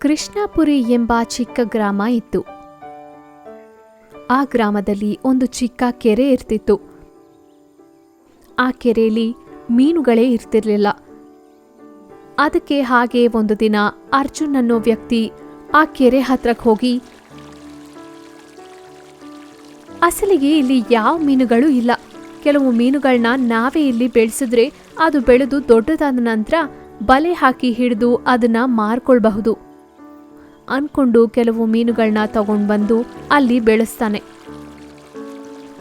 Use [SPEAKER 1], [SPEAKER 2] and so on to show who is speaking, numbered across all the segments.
[SPEAKER 1] ಕೃಷ್ಣಾಪುರಿ ಎಂಬ ಚಿಕ್ಕ ಗ್ರಾಮ ಇತ್ತು. ಆ ಗ್ರಾಮದಲ್ಲಿ ಒಂದು ಚಿಕ್ಕ ಕೆರೆ ಇರ್ತಿತ್ತು. ಆ ಕೆರೆಯಲ್ಲಿ ಮೀನುಗಳೇ ಇರ್ತಿರ್ಲಿಲ್ಲ. ಅದಕ್ಕೆ ಹಾಗೆ ಒಂದು ದಿನ ಅರ್ಜುನ್ ಅನ್ನೋ ವ್ಯಕ್ತಿ ಆ ಕೆರೆ ಹತ್ರಕ್ಕೆ ಹೋಗಿ, ಅಸಲಿಗೆ ಇಲ್ಲಿ ಯಾವ ಮೀನುಗಳು ಇಲ್ಲ. ಕೆಲವು ಮೀನುಗಳನ್ನ ನಾವೇ ಇಲ್ಲಿ ಬೆಳೆಸಿದ್ರೆ ಅದು ಬೆಳೆದು ದೊಡ್ಡದಾದ ನಂತರ ಬಲೆ ಹಾಕಿ ಹಿಡಿದು ಅದನ್ನ ಮಾರ್ಕೊಳ್ಬಹುದು. ಅನ್ಕೊಂಡು ಕೆಲವು ಮೀನುಗಳನ್ನ ತಗೊಂಡು ಬಂದು ಅಲ್ಲಿ ಬೆಳೆಸ್ತಾನೆ.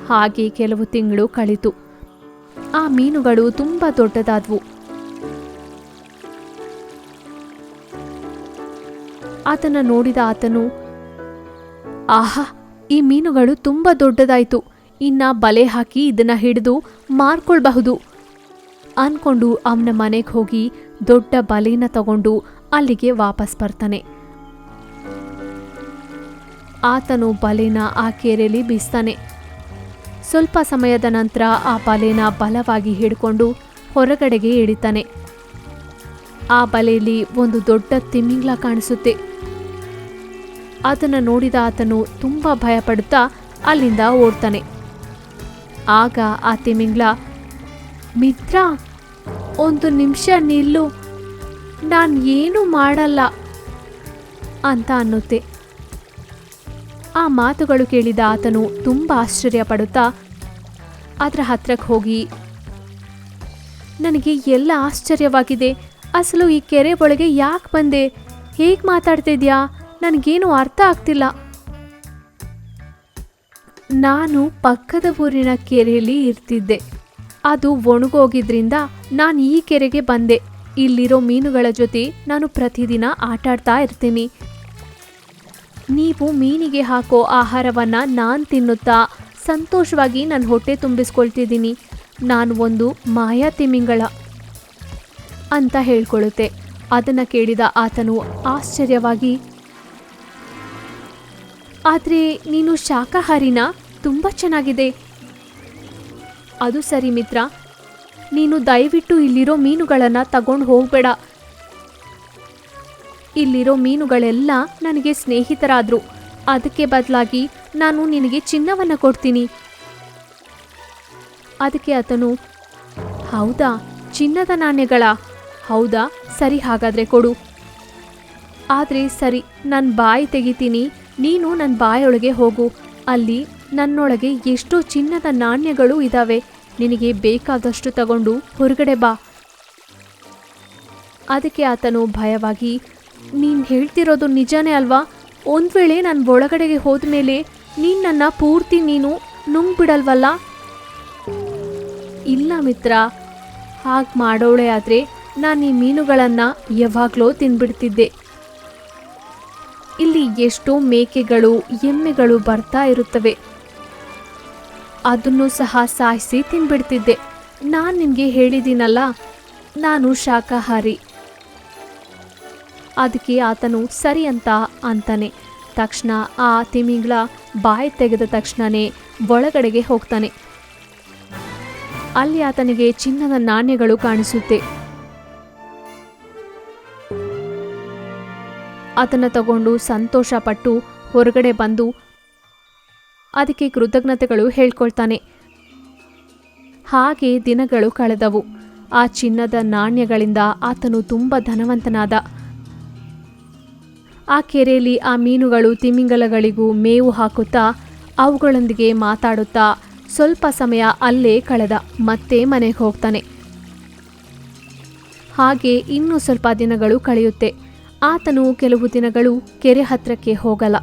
[SPEAKER 1] ಹಾಗೆ ಕೆಲವು ತಿಂಗಳು ಕಳಿತು. ಆ ಮೀನುಗಳು ತುಂಬಾ ದೊಡ್ಡದಾದ್ವು. ಆತನ ನೋಡಿದ ಆತನು, ಆಹಾ, ಈ ಮೀನುಗಳು ತುಂಬಾ ದೊಡ್ಡದಾಯ್ತು. ಇನ್ನ ಬಲೆ ಹಾಕಿ ಇದನ್ನ ಹಿಡಿದು ಮಾರ್ಕೊಳ್ಬಹುದು. ಅನ್ಕೊಂಡು ಅವನ ಮನೆಗೆ ಹೋಗಿ ದೊಡ್ಡ ಬಲೆನ ತಗೊಂಡು ಅಲ್ಲಿಗೆ ವಾಪಸ್ ಬರ್ತಾನೆ. ಆತನು ಬಲೆನ ಆ ಕೆರೆಯಲ್ಲಿ ಬೀಸ್ತಾನೆ. ಸ್ವಲ್ಪ ಸಮಯದ ನಂತರ ಆ ಬಲೆನ ಬಲವಾಗಿ ಹಿಡ್ಕೊಂಡು ಹೊರಗಡೆಗೆ ಎಳಿತಾನೆ ಆ ಬಲೆಯಲ್ಲಿ ಒಂದು ದೊಡ್ಡ ತಿಮಿಂಗ್ಲ ಕಾಣಿಸುತ್ತೆ. ಅದನ್ನು ನೋಡಿದ ಆತನು ತುಂಬ ಭಯಪಡುತ್ತಾ ಅಲ್ಲಿಂದ ಓಡ್ತಾನೆ. ಆಗ ಆ ತಿಮಿಂಗ್ಲ, ಮಿತ್ರ, ಒಂದು ನಿಮಿಷ ನಿಲ್ಲು. ನಾನು ಏನೂ ಮಾಡಲ್ಲ ಅಂತ ಅನ್ನುತ್ತೆ. ಆ ಮಾತುಗಳು ಕೇಳಿದ ಆತನು ತುಂಬ ಆಶ್ಚರ್ಯ ಪಡುತ್ತಾ, ಅದರ ಹತ್ರಕ್ಕೆ ಹೋಗಿ. ನನಗೆ ಎಲ್ಲ ಆಶ್ಚರ್ಯವಾಗಿದೆ. ಅಸಲು ಈ ಕೆರೆ ಒಳಗೆ ಯಾಕೆ ಬಂದೆ? ಹೇಗೆ ಮಾತಾಡ್ತಿದ್ಯಾ ನನಗೇನು ಅರ್ಥ ಆಗ್ತಿಲ್ಲ. ನಾನು ಪಕ್ಕದ ಊರಿನ ಕೆರೆಯಲ್ಲಿ ಇರ್ತಿದ್ದೆ. ಅದು ಒಣಗೋಗಿದ್ರಿಂದ ನಾನು ಈ ಕೆರೆಗೆ ಬಂದೆ. ಇಲ್ಲಿರೋ ಮೀನುಗಳ ಜೊತೆ ನಾನು ಪ್ರತಿದಿನ ಆಟಾಡ್ತಾ ಇರ್ತೀನಿ. ನೀವು ಮೀನಿಗೆ ಹಾಕೋ ಆಹಾರವನ್ನ ನಾನು ತಿನ್ನುತ್ತಾ? ಸಂತೋಷವಾಗಿ ನನ್ನ ಹೊಟ್ಟೆ ತುಂಬಿಸ್ಕೊಳ್ತಿದ್ದೀನಿ. ನಾನು ಒಂದು ಮಾಯಾ ತಿಮಿಂಗಳ ಅಂತ ಹೇಳ್ಕೊಳ್ಳುತ್ತೆ. ಅದನ್ನು ಕೇಳಿದ ಆತನು ಆಶ್ಚರ್ಯವಾಗಿ, ಆದರೆ ನೀನು ಶಾಖಾಹಾರಿನ? ತುಂಬ ಚೆನ್ನಾಗಿದೆ. ಅದು ಸರಿ ಮಿತ್ರ. ನೀನು ದಯವಿಟ್ಟು ಇಲ್ಲಿರೋ ಮೀನುಗಳನ್ನು ತಗೊಂಡು ಹೋಗಬೇಡ. ಇಲ್ಲಿರೋ ಮೀನುಗಳೆಲ್ಲ ನನಗೆ ಸ್ನೇಹಿತರಾದ್ರು. ಅದಕ್ಕೆ ಬದಲಾಗಿ ನಾನು ನಿನಗೆ ಚಿನ್ನವನ್ನು ಕೊಡ್ತೀನಿ. ಅದಕ್ಕೆ ಆತನು, ಹೌದಾ, ಚಿನ್ನದ ನಾಣ್ಯಗಳ? ಹೌದಾ, ಸರಿ ಹಾಗಾದ್ರೆ ಕೊಡು. ಆದರೆ ಸರಿ ನನ್ನ ಬಾಯಿ ತೆಗಿತೀನಿ, ನೀನು ನನ್ನ ಬಾಯೊಳಗೆ ಹೋಗು. ಅಲ್ಲಿ ನನ್ನೊಳಗೆ ಎಷ್ಟೋ ಚಿನ್ನದ ನಾಣ್ಯಗಳು ಇದ್ದಾವೆ ನಿನಗೆ ಬೇಕಾದಷ್ಟು ತಗೊಂಡು ಹೊರಗಡೆ ಬಾ. ಅದಕ್ಕೆ ಆತನು ಭಯವಾಗಿ ನೀನು ಹೇಳ್ತಿರೋದು ನಿಜಾನೇ ಅಲ್ವಾ? ಒಂದು ವೇಳೆ ನಾನು ಒಳಗಡೆಗೆ ಹೋದ್ಮೇಲೆ ನೀನು ನನ್ನ ಪೂರ್ತಿ ನೀನು ನುಂಗ್ಬಿಡಲ್ವಲ್ಲ? ಇಲ್ಲ ಮಿತ್ರ, ಹಾಗೆ ಮಾಡೋಳೆ ಆದರೆ ನಾನು ಈ ಮೀನುಗಳನ್ನು ಯಾವಾಗಲೋ ತಿನ್ಬಿಡ್ತಿದ್ದೆ. ಇಲ್ಲಿ ಎಷ್ಟೋ ಮೇಕೆಗಳು, ಎಮ್ಮೆಗಳು ಬರ್ತಾ ಇರುತ್ತವೆ. ಅದನ್ನು ಸಹ ಸಾಯಿಸಿ ತಿನ್ಬಿಡ್ತಿದ್ದೆ. ನಾನು ನಿಮಗೆ ಹೇಳಿದ್ದೀನಲ್ಲ, ನಾನು ಶಾಕಾಹಾರಿ. ಅದಕ್ಕೆ ಆತನು ಸರಿ ಅಂತ ಅಂತಾನೆ. ತಕ್ಷಣ ಆ ತಿಮಿಂಗ್ಲ ಬಾಯಿ ತೆಗೆದ ತಕ್ಷಣನೇ ಒಳಗಡೆಗೆ ಹೋಗ್ತಾನೆ. ಅಲ್ಲಿ ಆತನಿಗೆ ಚಿನ್ನದ ನಾಣ್ಯಗಳು ಕಾಣಿಸುತ್ತೆ. ಆತನ ತಗೊಂಡು ಸಂತೋಷಪಟ್ಟು ಹೊರಗಡೆ ಬಂದು ಅದಕ್ಕೆ ಕೃತಜ್ಞತೆಗಳು ಹೇಳ್ಕೊಳ್ತಾನೆ. ಹಾಗೆ ದಿನಗಳು ಕಳೆದವು. ಆ ಚಿನ್ನದ ನಾಣ್ಯಗಳಿಂದ ಆತನು ತುಂಬ ಧನವಂತನಾದ. ಆ ಕೆರೆಯಲ್ಲಿ ಆ ಮೀನುಗಳು ತಿಮಿಂಗಲಗಳಿಗೂ ಮೇವು ಹಾಕುತ್ತಾ, ಅವುಗಳೊಂದಿಗೆ ಮಾತಾಡುತ್ತಾ, ಸ್ವಲ್ಪ ಸಮಯ ಅಲ್ಲೇ ಕಳೆದ ಮತ್ತೆ ಮನೆಗೆ ಹೋಗ್ತಾನೆ. ಹಾಗೆ ಇನ್ನೂ ಸ್ವಲ್ಪ ದಿನಗಳು ಕಳೆಯುತ್ತೆ. ಆತನು ಕೆಲವು ದಿನಗಳು ಕೆರೆ ಹತ್ರಕ್ಕೆ ಹೋಗಲ್ಲ.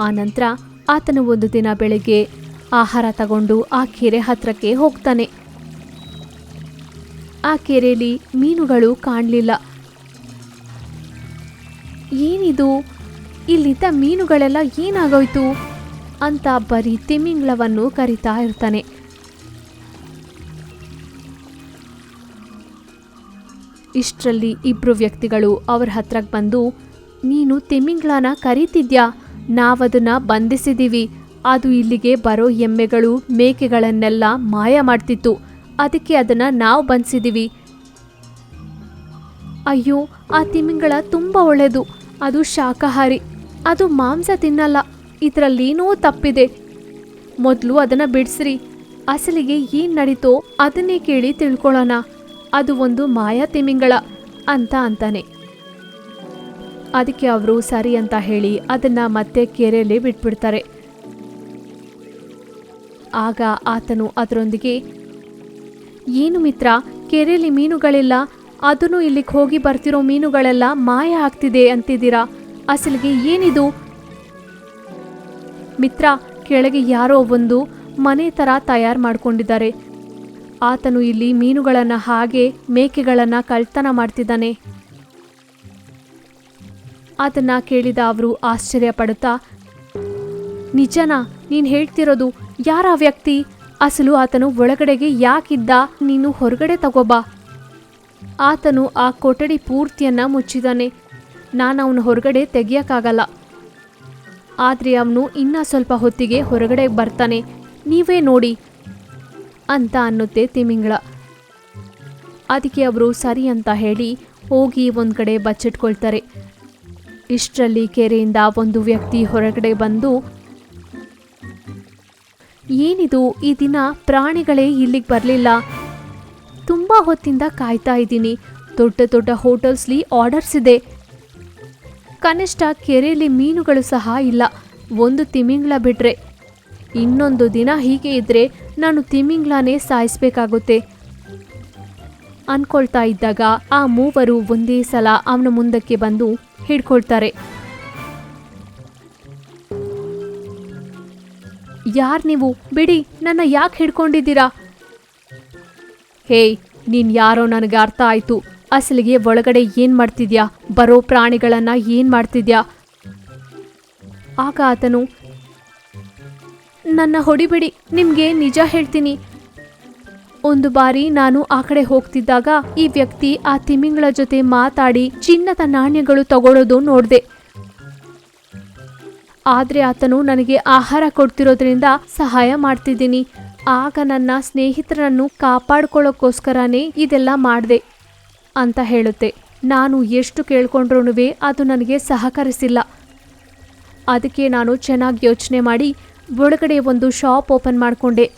[SPEAKER 1] ಆನಂತರ ಆತನು ಒಂದು ದಿನ ಬೆಳಿಗ್ಗೆ ಆಹಾರ ತಗೊಂಡು ಆ ಕೆರೆ ಹತ್ರಕ್ಕೆ ಹೋಗ್ತಾನೆ. ಆ ಕೆರೆಯಲ್ಲಿ ಮೀನುಗಳು ಕಾಣಲಿಲ್ಲ. ಏನಿದು? ಇಲ್ಲಿದ್ದ ಮೀನುಗಳೆಲ್ಲ ಏನಾಗೋಯ್ತು? ಅಂತ ಬರೀ ತಿಮಿಂಗ್ಲವನ್ನು ಕರಿತಾ ಇರ್ತಾನೆ. ಇಷ್ಟರಲ್ಲಿ ಇಬ್ಬರು ವ್ಯಕ್ತಿಗಳು ಅವ್ರ ಹತ್ರಕ್ಕೆ ಬಂದು, ನೀನು ತಿಮಿಂಗ್ಲನ ಕರೀತಿದ್ಯಾ? ನಾವದನ್ನ ಬಂಧಿಸಿದೀವಿ. ಅದು ಇಲ್ಲಿಗೆ ಬರೋ ಎಮ್ಮೆಗಳು, ಮೇಕೆಗಳನ್ನೆಲ್ಲ ಮಾಯ ಮಾಡ್ತಿತ್ತು. ಅದಕ್ಕೆ ಅದನ್ನು ನಾವು ಬಂಧಿಸಿದೀವಿ. ಅಯ್ಯೋ, ಆ ತಿಮಿಂಗಳ ತುಂಬ ಒಳ್ಳೆಯದು ಅದು ಶಾಕಾಹಾರಿ ಅದು ಮಾಂಸ ತಿನ್ನಲ್ಲ, ಇದರಲ್ಲೇನೋ ತಪ್ಪಿದೆ. ಮೊದಲು ಅದನ್ನ ಬಿಡಿಸ್ರಿ, ಅಸಲಿಗೆ ಏನು ನಡೀತೋ ಅದನ್ನೇ ಕೇಳಿ ತಿಳ್ಕೊಳ್ಳೋಣ, ಅದು ಒಂದು ಮಾಯಾ ತಿಮಿಂಗಳ ಅಂತ ಅಂತಾನೆ. ಅದಕ್ಕೆ ಅವರು ಸರಿ ಅಂತ ಹೇಳಿ ಅದನ್ನ ಮತ್ತೆ ಕೆರೆಯಲ್ಲಿ ಬಿಟ್ಬಿಡ್ತಾರೆ. ಆಗ ಆತನು ಅದರೊಂದಿಗೆ, ಏನು ಮಿತ್ರ, ಕೆರೆಯಲ್ಲಿ ಮೀನುಗಳಿಲ್ಲ ಅದನ್ನು ಇಲ್ಲಿಗೆ ಹೋಗಿ ಬರ್ತಿರೋ ಮೀನುಗಳೆಲ್ಲ ಮಾಯ ಆಗ್ತಿದೆ ಅಂತಿದ್ದೀರಾ? ಅಸಲಿಗೆ ಏನಿದು? ಮಿತ್ರ, ಕೆಳಗೆ ಯಾರೋ ಒಂದು ಮನೆ ಥರ ತಯಾರು ಮಾಡಿಕೊಂಡಿದ್ದಾರೆ. ಆತನು ಇಲ್ಲಿ ಮೀನುಗಳನ್ನು ಹಾಗೆ ಮೇಕೆಗಳನ್ನು ಕಳ್ತನ ಮಾಡ್ತಿದ್ದಾನೆ. ಅದನ್ನ ಕೇಳಿದ ಅವರು ಆಶ್ಚರ್ಯ ಪಡುತ್ತಾ, ನಿಜನಾ, ನೀನು ಹೇಳ್ತಿರೋದು ಯಾರ ವ್ಯಕ್ತಿ? ಅಸಲು ಆತನು ಒಳಗಡೆಗೆ ಯಾಕಿದ್ದ? ನೀನು ಹೊರಗಡೆ ತಗೋಬಾ. ಆತನು ಆ ಕೊಠಡಿ ಪೂರ್ತಿಯನ್ನ ಮುಚ್ಚಿದಾನೆ. ನಾನು ಅವನ ಹೊರಗಡೆ ತೆಗಿಯಕಾಗಲ್ಲ. ಆದರೆ ಅವನು ಇನ್ನ ಸ್ವಲ್ಪ ಹೊತ್ತಿಗೆ ಹೊರಗಡೆ ಬರ್ತಾನೆ. ನೀವೇ ನೋಡಿ, ಅಂತ ಅನ್ನುತ್ತೆ ತಿಮಿಂಗಳ. ಅದಕ್ಕೆ ಅವರು ಸರಿ ಅಂತ ಹೇಳಿ ಹೋಗಿ ಒಂದು ಕಡೆ ಬಚ್ಚಿಟ್ಕೊಳ್ತಾರೆ. ಇಷ್ಟರಲ್ಲಿ ಕೆರೆಯಿಂದ ಒಂದು ವ್ಯಕ್ತಿ ಹೊರಗಡೆ ಬಂದು, ಏನಿದು, ಈ ದಿನ ಪ್ರಾಣಿಗಳೇ ಇಲ್ಲಿಗೆ ಬರಲಿಲ್ಲ. ತುಂಬ ಹೊತ್ತಿಂದ ಕಾಯ್ತಾ ಇದ್ದೀನಿ. ದೊಡ್ಡ ದೊಡ್ಡ ಹೋಟೆಲ್ಸ್ಲಿ ಆರ್ಡರ್ಸ್ ಇದೆ. ಕನಿಷ್ಠ ಕೆರೆಯಲ್ಲಿ ಮೀನುಗಳು ಸಹ ಇಲ್ಲ. ಒಂದು ತಿಮಿಂಗ್ಳ ಬಿಟ್ರೆ. ಇನ್ನೊಂದು ದಿನ ಹೀಗೆ ಇದ್ರೆ ನಾನು ತಿಮಿಂಗ್ಳನೇ ಸಾಯಿಸ್ಬೇಕಾಗುತ್ತೆ. ಅನ್ಕೊಳ್ತಾ ಇದ್ದಾಗ ಆ ಮೂವರು ಒಂದೇ ಸಲ ಅವನ ಮುಂದಕ್ಕೆ ಬಂದು ಹಿಡ್ಕೊಳ್ತಾರೆ. ಯಾರ್ ನೀವು? ಬಿಡಿ, ನನ್ನ ಯಾಕೆ ಹಿಡ್ಕೊಂಡಿದ್ದೀರಾ? ಹೇಯ್ ನೀನ್ ಯಾರೋ ನನಗೆ ಅರ್ಥ ಆಯ್ತು. ಅಸಲಿಗೆ ಒಳಗಡೆ ಏನ್ ಮಾಡ್ತಿದ್ಯಾ? ಬರೋ ಪ್ರಾಣಿಗಳನ್ನ ಏನ್ ಮಾಡ್ತಿದ್ಯಾ? ಆಗ ಆತನು, ನನ್ನ ಹೊಡಿಬೇಡಿ, ನಿಮ್ಗೆ ನಿಜ ಹೇಳ್ತೀನಿ. ಒಂದು ಬಾರಿ ನಾನು ಆ ಕಡೆ ಹೋಗ್ತಿದ್ದಾಗ ಈ ವ್ಯಕ್ತಿ ಆ ತಿಮಿಂಗಳ ಜೊತೆ ಮಾತಾಡಿ ಚಿನ್ನದ ನಾಣ್ಯಗಳು ತಗೊಳ್ಳೋದು ನೋಡ್ದೆ. ಆದ್ರೆ ಆತನು ನನಗೆ ಆಹಾರ ಕೊಡ್ತಿರೋದ್ರಿಂದ ಸಹಾಯ ಮಾಡ್ತಿದ್ದೀನಿ. ಆಗ ನನ್ನ ಸ್ನೇಹಿತರನ್ನು ಕಾಪಾಡ್ಕೊಳ್ಳೋಕ್ಕೋಸ್ಕರನೇ ಇದೆಲ್ಲ ಮಾಡಿದೆ ಅಂತ ಹೇಳುತ್ತೆ. ನಾನು ಎಷ್ಟು ಕೇಳ್ಕೊಂಡ್ರೂ ಅದು ನನಗೆ ಸಹಕರಿಸಿಲ್ಲ. ಅದಕ್ಕೆ ನಾನು ಚೆನ್ನಾಗಿ ಯೋಚನೆ ಮಾಡಿ ಒಳಗಡೆ ಒಂದು ಶಾಪ್ ಓಪನ್ ಮಾಡಿಕೊಂಡೆ.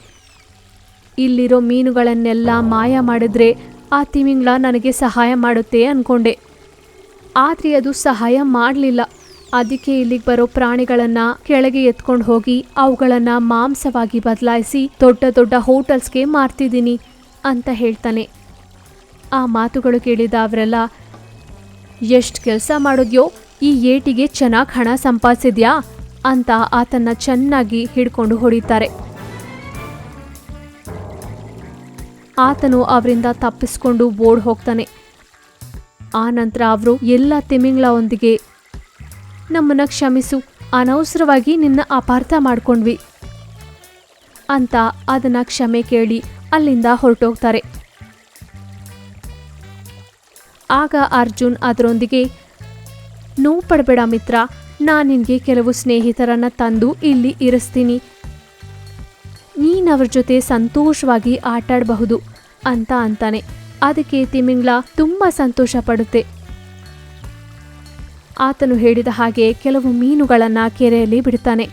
[SPEAKER 1] ಇಲ್ಲಿರೋ ಮೀನುಗಳನ್ನೆಲ್ಲ ಮಾಯ ಮಾಡಿದ್ರೆ ಆ ತಿಮಿಂಗ್ಳ ನನಗೆ ಸಹಾಯ ಮಾಡುತ್ತೆ ಅಂದ್ಕೊಂಡೆ ಆದರೆ ಅದು ಸಹಾಯ ಮಾಡಲಿಲ್ಲ. ಅದಕ್ಕೆ ಇಲ್ಲಿಗೆ ಬರೋ ಪ್ರಾಣಿಗಳನ್ನು ಕೆಳಗೆ ಎತ್ಕೊಂಡು ಹೋಗಿ ಅವುಗಳನ್ನು ಮಾಂಸವಾಗಿ ಬದಲಾಯಿಸಿ ದೊಡ್ಡ ದೊಡ್ಡ ಹೋಟೆಲ್ಸ್ಗೆ ಮಾರ್ತಿದ್ದೀನಿ ಅಂತ ಹೇಳ್ತಾನೆ. ಆ ಮಾತುಗಳು ಕೇಳಿದ ಅವರೆಲ್ಲ, ಎಷ್ಟು ಕೆಲಸ ಮಾಡಿದ್ಯೋ, ಈ ಏಟಿಗೆ ಚೆನ್ನಾಗಿ ಹಣ ಸಂಪಾದಿಸಿದ್ಯಾ? ಅಂತ ಆತನ್ನ ಚೆನ್ನಾಗಿ ಹಿಡ್ಕೊಂಡು ಹೊಡಿತಾರೆ. ಆತನು ಅವರಿಂದ ತಪ್ಪಿಸ್ಕೊಂಡು ಓಡ್ ಹೋಗ್ತಾನೆ. ಆ ನಂತರ ಅವರು ಎಲ್ಲ ತಿಮಿಂಗ್ಳ ಒಂದಿಗೆ ನಮ್ಮನ್ನ ಕ್ಷಮಿಸು. ಅನವಸರವಾಗಿ ನಿನ್ನ ಅಪಾರ್ಥ ಮಾಡ್ಕೊಂಡ್ವಿ. ಅಂತ ಅದನ್ನು ಕ್ಷಮೆ ಕೇಳಿ ಅಲ್ಲಿಂದ ಹೊರಟೋಗ್ತಾರೆ. ಆಗ ಅರ್ಜುನ್ ಅದರೊಂದಿಗೆ ನೋವು ಪಡಬೇಡ ಮಿತ್ರ, ನಾನು ನಿನಗೆ ಕೆಲವು ಸ್ನೇಹಿತರನ್ನು ತಂದು ಇಲ್ಲಿ ಇರಿಸ್ತೀನಿ. ನೀನವ್ರ ಜೊತೆ ಸಂತೋಷವಾಗಿ ಆಟಾಡಬಹುದು ಅಂತ ಅಂತಾನೆ. ಅದಕ್ಕೆ ತಿಮಿಂಗ್ಲ ತುಂಬ ಸಂತೋಷ ಪಡುತ್ತೆ. ಆತನು ಹೇಳಿದ ಹಾಗೆ ಕೆಲವು ಮೀನುಗಳನ್ನು ಕೆರೆಯಲ್ಲಿ ಬಿಡ್ತಾನೆ.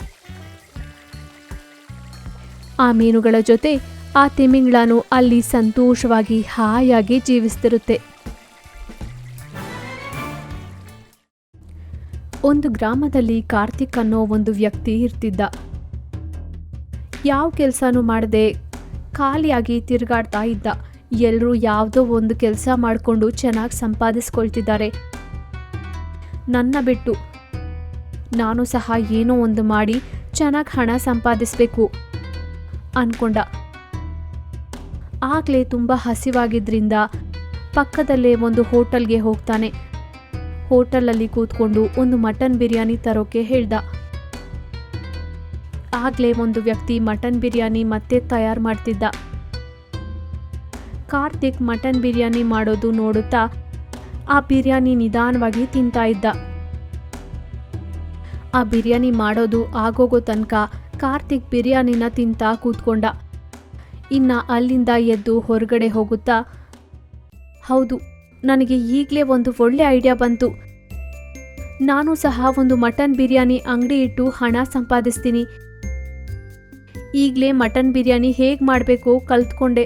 [SPEAKER 1] ಆ ಮೀನುಗಳ ಜೊತೆ ಆ ತಿಮಿಂಗ್ಳನು ಅಲ್ಲಿ ಸಂತೋಷವಾಗಿ ಹಾಯಾಗಿ ಜೀವಿಸ್ತಿರುತ್ತೆ. ಒಂದು ಗ್ರಾಮದಲ್ಲಿ ಕಾರ್ತಿಕ್ ಅನ್ನೋ ಒಂದು ವ್ಯಕ್ತಿ ಇರ್ತಿದ್ದ. ಯಾವ ಕೆಲಸನೂ ಮಾಡದೆ ಖಾಲಿಯಾಗಿ ತಿರುಗಾಡ್ತಾ ಇದ್ದ. ಎಲ್ಲರೂ ಯಾವುದೋ ಒಂದು ಕೆಲಸ ಮಾಡಿಕೊಂಡು ಚೆನ್ನಾಗಿ ಸಂಪಾದಿಸ್ಕೊಳ್ತಿದ್ದಾರೆ. ನನ್ನ ಬಿಟ್ಟು. ನಾನು ಸಹ ಏನೋ ಒಂದು ಮಾಡಿ ಚೆನ್ನಾಗಿ ಹಣ ಸಂಪಾದಿಸಬೇಕು ಅನ್ಕೊಂಡ. ಆಗಲೇ ತುಂಬ ಹಸಿವಾಗಿದ್ರಿಂದ ಪಕ್ಕದಲ್ಲೇ ಒಂದು ಹೋಟೆಲ್ಗೆ ಹೋಗ್ತಾನೆ. ಹೋಟೆಲಲ್ಲಿ ಕೂತ್ಕೊಂಡು ಒಂದು ಮಟನ್ ಬಿರಿಯಾನಿ ತರೋಕೆ ಹೇಳ್ದ. ಆಗ್ಲೇ ಒಂದು ವ್ಯಕ್ತಿ ಮಟನ್ ಬಿರಿಯಾನಿ ಮತ್ತೆ ತಯಾರು ಮಾಡ್ತಿದ್ದ. ಕಾರ್ತಿಕ್ ಮಟನ್ ಬಿರಿಯಾನಿ ಮಾಡೋದು ನೋಡುತ್ತಾ ಆ ಬಿರಿಯಾನಿ ನಿಧಾನವಾಗಿ ತಿಂತಾ ಇದ್ದ. ಆ ಬಿರಿಯಾನಿ ಮಾಡೋದು ಆಗೋಗೋ ತನಕ ಕಾರ್ತಿಕ್ ಬಿರಿಯಾನಿನ ತಿಂತಾ ಕೂತ್ಕೊಂಡ. ಇನ್ನ ಅಲ್ಲಿಂದ ಎದ್ದು ಹೊರಗಡೆ ಹೋಗುತ್ತಾ, ಹೌದು, ನನಗೆ ಈಗಲೇ ಒಂದು ಒಳ್ಳೆ ಐಡಿಯಾ ಬಂತು. ನಾನು ಸಹ ಒಂದು ಮಟನ್ ಬಿರಿಯಾನಿ ಅಂಗಡಿ ಇಟ್ಟು ಹಣ ಸಂಪಾದಿಸ್ತೀನಿ. ಈಗಲೇ ಮಟನ್ ಬಿರಿಯಾನಿ ಹೇಗೆ ಮಾಡಬೇಕು ಕಲ್ತ್ಕೊಂಡೆ.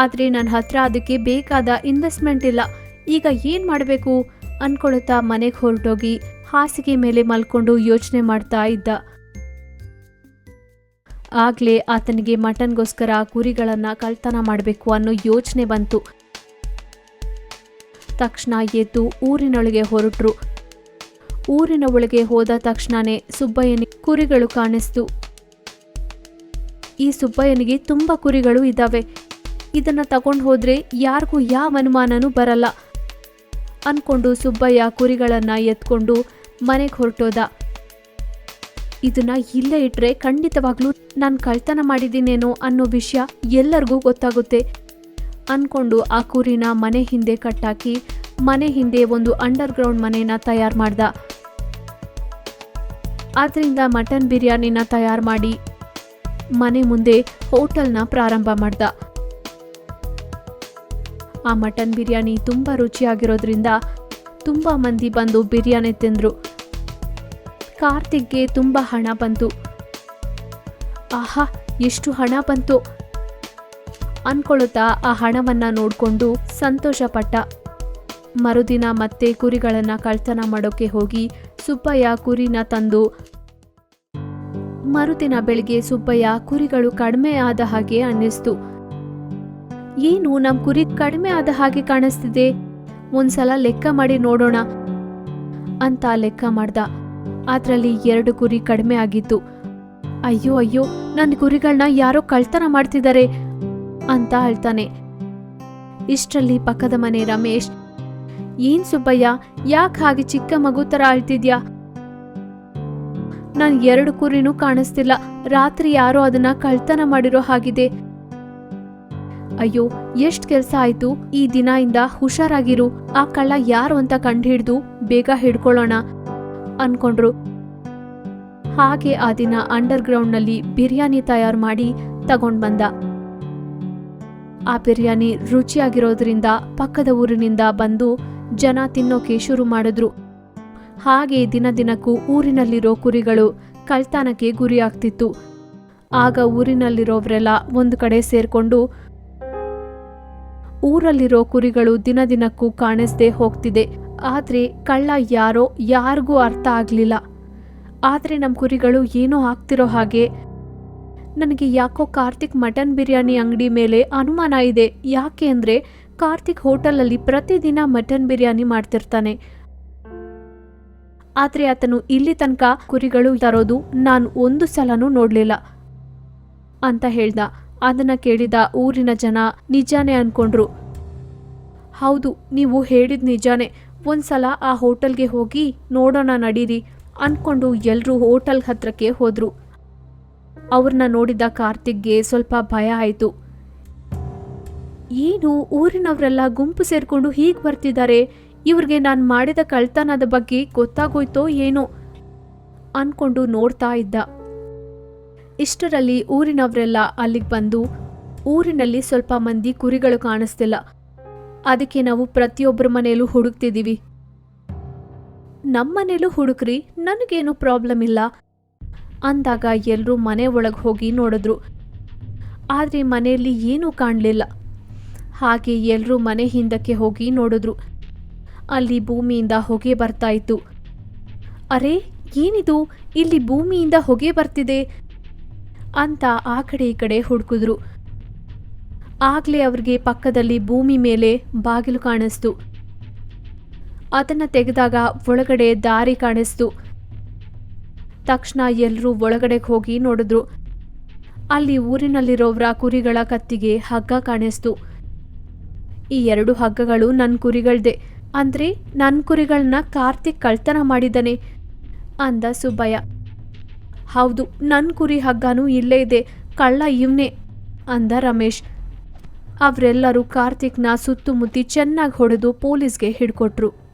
[SPEAKER 1] ಆದರೆ ನನ್ನ ಹತ್ರ ಅದಕ್ಕೆ ಬೇಕಾದ ಇನ್ವೆಸ್ಟ್ಮೆಂಟ್ ಇಲ್ಲ. ಈಗ ಏನು ಮಾಡಬೇಕು? ಅನ್ಕೊಳ್ತಾ ಮನೆಗೆ ಹೊರಟೋಗಿ ಹಾಸಿಗೆ ಮೇಲೆ ಮಲ್ಕೊಂಡು ಯೋಚನೆ ಮಾಡ್ತಾ ಇದ್ದ. ಆಗ್ಲೇ ಆತನಿಗೆ ಮಟನ್ಗೋಸ್ಕರ ಕುರಿಗಳನ್ನು ಕಳ್ತನ ಮಾಡಬೇಕು ಅನ್ನೋ ಯೋಚನೆ ಬಂತು. ತಕ್ಷಣ ಎದ್ದು ಊರಿನೊಳಗೆ ಹೊರಟ್ರು. ಊರಿನ ಒಳಗೆ ಹೋದ ತಕ್ಷಣನೇ ಸುಬ್ಬಯ್ಯನಿಗೆ ಕುರಿಗಳು ಕಾಣಿಸ್ತು. ಈ ಸುಬ್ಬಯ್ಯನಿಗೆ ತುಂಬ ಕುರಿಗಳು ಇದ್ದಾವೆ ಇದನ್ನ ತಗೊಂಡು ಹೋದ್ರೆ ಯಾರಿಗೂ ಯಾವ ಅನುಮಾನನೂ ಬರಲ್ಲ. ಅನ್ಕೊಂಡು ಸುಬ್ಬಯ್ಯ ಕುರಿಗಳನ್ನು ಎತ್ಕೊಂಡು ಮನೆಗೆ ಹೊರಟೋದ. ಇದನ್ನ ಇಲ್ಲೇ ಇಟ್ರೆ ಖಂಡಿತವಾಗ್ಲೂ ನಾನು ಕಳ್ತನ ಮಾಡಿದ್ದೀನೇನೋ ಅನ್ನೋ ವಿಷಯ ಎಲ್ಲರಿಗೂ ಗೊತ್ತಾಗುತ್ತೆ. ಅನ್ಕೊಂಡು ಆ ಕುರಿನ ಮನೆ ಹಿಂದೆ ಕಟ್ಟಾಕಿ ಮನೆ ಹಿಂದೆ ಒಂದು ಅಂಡರ್ ಗ್ರೌಂಡ್ ಮನೆನ ತಯಾರು ಮಾಡ್ದ. ಆದ್ರಿಂದ ಮಟನ್ ಬಿರಿಯಾನಿನ ತಯಾರು ಮಾಡಿ ಮನೆ ಮುಂದೆ ಹೋಟೆಲ್ನ ಪ್ರಾರಂಭ ಮಾಡ್ದ. ಆ ಮಟನ್ ಬಿರಿಯಾನಿ ತುಂಬ ರುಚಿಯಾಗಿರೋದ್ರಿಂದ ತುಂಬ ಮಂದಿ ಬಂದು ಬಿರಿಯಾನಿ ತಿಂದರು. ಕಾರ್ತಿಕ್ಗೆ ತುಂಬ ಹಣ ಬಂತು. ಆಹಾ, ಎಷ್ಟು ಹಣ ಬಂತು? ಅನ್ಕೊಳ್ಳುತ್ತಾ ಆ ಹಣವನ್ನ ನೋಡಿಕೊಂಡು ಸಂತೋಷಪಟ್ಟ. ಮರುದಿನ ಮತ್ತೆ ಕುರಿಗಳನ್ನು ಕಳ್ತನ ಮಾಡೋಕೆ ಹೋಗಿ ಸುಬ್ಬಯ್ಯ ಕುರಿನ ತಂದು. ಮರುದಿನ ಬೆಳಿಗ್ಗೆ ಸುಬ್ಬಯ್ಯ ಕುರಿಗಳು ಕಡಿಮೆ ಆದ ಹಾಗೆ ಅನ್ನಿಸ್ತು. ಏನು ನಮ್ ಕುರಿ ಕಡಿಮೆ ಆದ ಹಾಗೆ ಕಾಣಿಸ್ತಿದೆ? ಒಂದ್ಸಲ ಲೆಕ್ಕ ಮಾಡಿ ನೋಡೋಣ ಅಂತ ಲೆಕ್ಕ ಮಾಡ್ದ. ಅದರಲ್ಲಿ ಎರಡು ಕುರಿ ಕಡಿಮೆ ಆಗಿತ್ತು. ಅಯ್ಯೋ ಅಯ್ಯೋ ನನ್ನ ಕುರಿಗಳನ್ನ ಯಾರೋ ಕಳ್ತನ ಮಾಡ್ತಿದ್ದಾರೆ ಅಂತ ಅಳ್ತಾನೆ. ಇಷ್ಟರಲ್ಲಿ ಪಕ್ಕದ ಮನೆ ರಮೇಶ್, ಏನ್ ಸುಬ್ಬಯ್ಯ, ಯಾಕೆ ಹಾಗೆ ಚಿಕ್ಕ ಮಗು ತರ ಅಳ್ತಿದ್ಯಾ? ನನ್ ಎರಡು ಕುರಿನೂ ಕಾಣಿಸ್ತಿಲ್ಲ. ರಾತ್ರಿ ಯಾರೋ ಅದನ್ನ ಕಳ್ತನ ಮಾಡಿರೋ ಹಾಗಿದೆ. ಅಯ್ಯೋ, ಎಷ್ಟ್ ಕೆಲ್ಸ ಆಯ್ತು? ಈ ದಿನ ಇಂದ ಹುಷಾರಾಗಿರು. ಆ ಕಳ್ಳ ಯಾರು ಅಂತ ಕಂಡುಹಿಡ್ದು ಬೇಗ ಹಿಡ್ಕೊಳ್ಳೋಣ ಅನ್ಕೊಂಡ್ರು. ಹಾಗೆ ಆ ದಿನ ಅಂಡರ್ ಗ್ರೌಂಡ್ನಲ್ಲಿ ಬಿರಿಯಾನಿ ತಯಾರು ಮಾಡಿ ತಗೊಂಡ್ ಬಂದ. ಆ ಬಿರಿಯಾನಿ ರುಚಿಯಾಗಿರೋದ್ರಿಂದ ಪಕ್ಕದ ಊರಿನಿಂದ ಬಂದು ಜನ ತಿನ್ನೋಕೆ ಶುರು ಮಾಡಿದ್ರು. ಹಾಗೆ ದಿನ ದಿನಕ್ಕೂ ಊರಿನಲ್ಲಿರೋ ಕುರಿಗಳು ಕಳ್ತನಕ್ಕೆ ಗುರಿಯಾಗ್ತಿತ್ತು. ಆಗ ಊರಿನಲ್ಲಿರೋವರೆಲ್ಲ ಒಂದು ಕಡೆ ಸೇರ್ಕೊಂಡು ಊರಲ್ಲಿರೋ ಕುರಿಗಳು ದಿನ ದಿನಕ್ಕೂ ಕಾಣಿಸ್ದೇ ಹೋಗ್ತಿದೆ. ಆದ್ರೆ ಕಳ್ಳ ಯಾರೋ ಯಾರಿಗೂ ಅರ್ಥ ಆಗ್ಲಿಲ್ಲ. ಆದ್ರೆ ನಮ್ಮ ಕುರಿಗಳು ಏನೋ ಆಗ್ತಿರೋ ಹಾಗೆ. ನನಗೆ ಯಾಕೋ ಕಾರ್ತಿಕ್ ಮಟನ್ ಬಿರಿಯಾನಿ ಅಂಗಡಿ ಮೇಲೆ ಅನುಮಾನ ಇದೆ. ಯಾಕೆ ಅಂದ್ರೆ ಕಾರ್ತಿಕ್ ಹೋಟೆಲಲ್ಲಿ ಪ್ರತಿದಿನ ಮಟನ್ ಬಿರಿಯಾನಿ ಮಾಡ್ತಿರ್ತಾನೆ. ಆದ್ರೆ ಆತನು ಇಲ್ಲಿ ತನಕ ಕುರಿಗಳು ತರೋದು ನಾನು ಒಂದು ಸಲನೂ ನೋಡ್ಲಿಲ್ಲ. ಅಂತ ಹೇಳ್ದ. ಅದನ್ನ ಕೇಳಿದ ಊರಿನ ಜನ ನಿಜಾನೇ ಅನ್ಕೊಂಡ್ರು. ಹೌದು, ನೀವು ಹೇಳಿದ ನಿಜಾನೇ. ಒಂದ್ಸಲ ಆ ಹೋಟೆಲ್ಗೆ ಹೋಗಿ ನೋಡೋಣ ನಡೀರಿ ಅನ್ಕೊಂಡು ಎಲ್ಲರೂ ಹೋಟೆಲ್ ಹತ್ರಕ್ಕೆ ಹೋದ್ರು. ಅವ್ರನ್ನ ನೋಡಿದ ಕಾರ್ತಿಕ್ಗೆ ಸ್ವಲ್ಪ ಭಯ ಆಯಿತು. ಏನು, ಊರಿನವರೆಲ್ಲ ಗುಂಪು ಸೇರಿಕೊಂಡು ಹೀಗೆ ಬರ್ತಿದ್ದಾರೆ? ಇವ್ರಿಗೆ ನಾನು ಮಾಡಿದ ಕಳ್ತನದ ಬಗ್ಗೆ ಗೊತ್ತಾಗೋಯ್ತೋ ಏನೋ? ಅನ್ಕೊಂಡು ನೋಡ್ತಾ ಇದ್ದ. ಇಷ್ಟರಲ್ಲಿ ಊರಿನವರೆಲ್ಲ ಅಲ್ಲಿಗೆ ಬಂದು ಊರಿನಲ್ಲಿ ಸ್ವಲ್ಪ ಮಂದಿ ಕುರಿಗಳು ಕಾಣಿಸ್ತಿಲ್ಲ. ಅದಕ್ಕೆ ನಾವು ಪ್ರತಿಯೊಬ್ಬರ ಮನೆಯಲ್ಲೂ ಹುಡುಕ್ತಿದ್ದೀವಿ. ನಮ್ಮನೇಲೂ ಹುಡುಕ್ರಿ, ನನಗೇನು ಪ್ರಾಬ್ಲಮ್ ಇಲ್ಲ ಅಂದಾಗ ಎಲ್ಲರೂ ಮನೆ ಒಳಗೆ ಹೋಗಿ ನೋಡಿದ್ರು. ಆದರೆ ಮನೆಯಲ್ಲಿ ಏನೂ ಕಾಣಲಿಲ್ಲ. ಹಾಗೆ ಎಲ್ಲರೂ ಮನೆ ಹಿಂದಕ್ಕೆ ಹೋಗಿ ನೋಡಿದ್ರು. ಅಲ್ಲಿ ಭೂಮಿಯಿಂದ ಹೊಗೆ ಬರ್ತಾ ಇತ್ತು. ಅರೆ, ಏನಿದು? ಇಲ್ಲಿ ಭೂಮಿಯಿಂದ ಹೊಗೆ ಬರ್ತಿದೆ. ಅಂತ ಆ ಕಡೆ ಈ ಕಡೆ ಹುಡುಕಿದ್ರು. ಆಗ್ಲೇ ಅವ್ರಿಗೆ ಪಕ್ಕದಲ್ಲಿ ಭೂಮಿ ಮೇಲೆ ಬಾಗಿಲು ಕಾಣಿಸ್ತು. ಅದನ್ನ ತೆಗೆದಾಗ ಒಳಗಡೆ ದಾರಿ ಕಾಣಿಸ್ತು. ತಕ್ಷಣ ಎಲ್ಲರೂ ಒಳಗಡೆ ಹೋಗಿ ನೋಡಿದ್ರು. ಅಲ್ಲಿ ಊರಿನಲ್ಲಿರೋವ್ರ ಕುರಿಗಳ ಕತ್ತಿಗೆ ಹಗ್ಗ ಕಾಣಿಸ್ತು. ಈ ಎರಡು ಹಗ್ಗಗಳು ನನ್ನ ಕುರಿಗಳ್ದೆ. ಅಂದ್ರೆ ನನ್ನ ಕುರಿಗಳನ್ನ ಕಾರ್ತಿಕ್ ಕಳ್ತನ ಮಾಡಿದ್ದಾನೆ ಅಂದ ಸುಬ್ಬಯ್ಯ. ಹೌದು ನನ್ನ ಕುರಿ ಹಗ್ಗನೂ ಇಲ್ಲೇ ಇದೆ, ಕಳ್ಳ ಇವನೇ, ಅಂದ ರಮೇಶ್. ಅವರೆಲ್ಲರೂ ಕಾರ್ತಿಕ್ನ ಸುತ್ತಮುತ್ತಿ ಚೆನ್ನಾಗಿ ಹೊಡೆದು ಪೊಲೀಸ್ಗೆ ಹಿಡ್ಕೊಟ್ರು.